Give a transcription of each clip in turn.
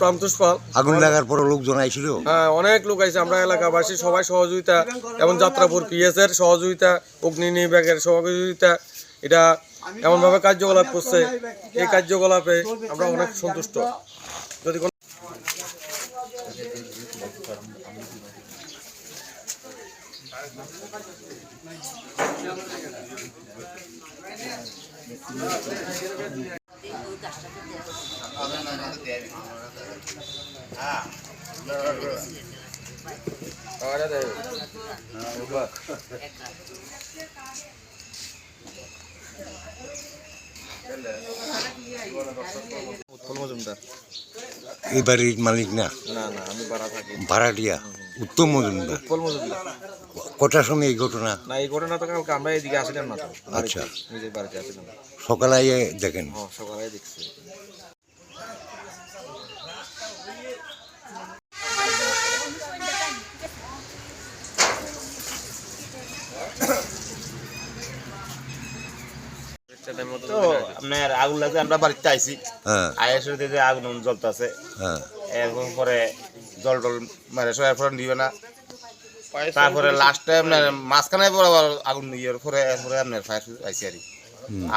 প্রান্তোষ পাল। আগুন লাগার পর লোকজন আইছিল? হ্যাঁ অনেক লোক আছে আমরা এলাকাবাসী সবাই সহযোগিতা এবং যাত্রাপুর পিএস এর সহযোগিতা অগ্নি নির্বাগের সহযোগিতা এটা এমনভাবে কার্যকলাপ করছে। এই কার্যকলাপে আমরা অনেক সন্তুষ্ট। যদি কোনো উৎপল মজুমদার এই বাড়ির মালিক না না না আমি ভাড়া থাকি ভাড়াটিয়া উত্তম মজুমদার। কটার সময় এই ঘটনা? না এই ঘটনা তো কালকে আমরা এদিকে আসিলাম না আচ্ছা। নিজের বাড়িতে আসিলাম সকালে দেখেন। সকালে দেখছি। তো আপনার আগুন লাগছে আমরা বাড়িতে আইছি। আইসে যে আগুন জ্বলতেছে। হ্যাঁ। এরকম পরে জল টল মানে সব এরপরে নিবে না। তারপরে লাস্টে আপনার মাঝখানে পরে আবার আগুন ইয়ের পরে এরপরে আপনার ফায়ার আইসি আর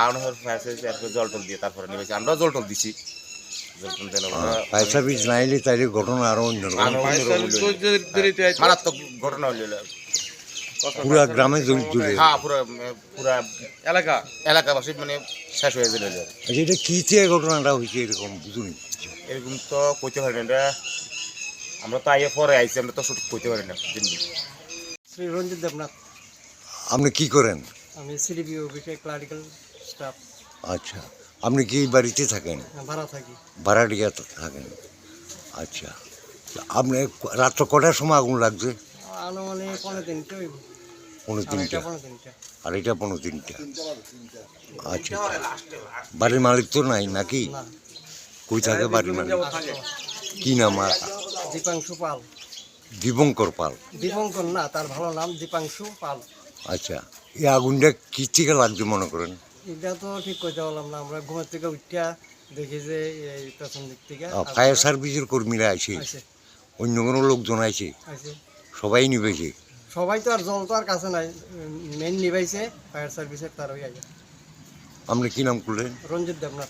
আগুন ফায়ার সার্ভিস এরপরে জল টল দিয়ে তারপরে নিবেছি আমরাও জল টল দিছি। ফায়ার সার্ভিস তাইলে ঘটনা আরও অন্যরকম। মারাত্মক ঘটনা হইল পুরা গ্রামে জুড়ে হ্যাঁ পুরো পুরা এলাকা? এলাকাবাসী মানে শেষ হয়ে গেল। আচ্ছা এটা কি চেয়ে ঘটনাটা হয়েছে এরকম বুঝুনি। এরকম তো কইতে পারি না। এটা আমরা তো আইয়ে পরে আইছি আমরা তো সঠিক কইতে পারি না শ্রী রঞ্জিত দেবনাথ। আপনি কি করেন? আমি সিডিপি অফিসে ক্লারিক্যাল স্টাফ আচ্ছা আপনি কি এই বাড়িতে থাকেন? ভাড়া থাকি। ভাড়াটিয়া থাকেন। আচ্ছা আপনি রাত্র কটার সময় আগুন লাগছে? আনুমানিক পনেরো তিনটে পনেরো তিনটা। আর এটা পনেরো তিনটা। আচ্ছা বাড়ির মালিক তো নাই নাকি? কই থাকে বাড়ির মালিক? কি নাম? আর দীপাংশু পাল। দীপঙ্কর পাল। দীপঙ্কর না তার ভালো নাম দীপাংশু পাল। আচ্ছা এই আগুনটা কি থেকে লাগছে মনে করেন? এটা তো ঠিক কইতে পারলাম না আমরা ঘুমের থেকে উঠিয়া দেখি যে এই পেছন দিক থেকে ফায়ার সার্ভিসের কর্মীরা আছে আছে অন্য কোনো লোকজন আছে আছে সবাই নিবেছে? সবাই তো আর জল তো আর কাছে নাই মেন নিবাইছে ফায়ার সার্ভিসের তার হয়ে যায় আপনি কি নাম করলেন রঞ্জিত দেবনাথ।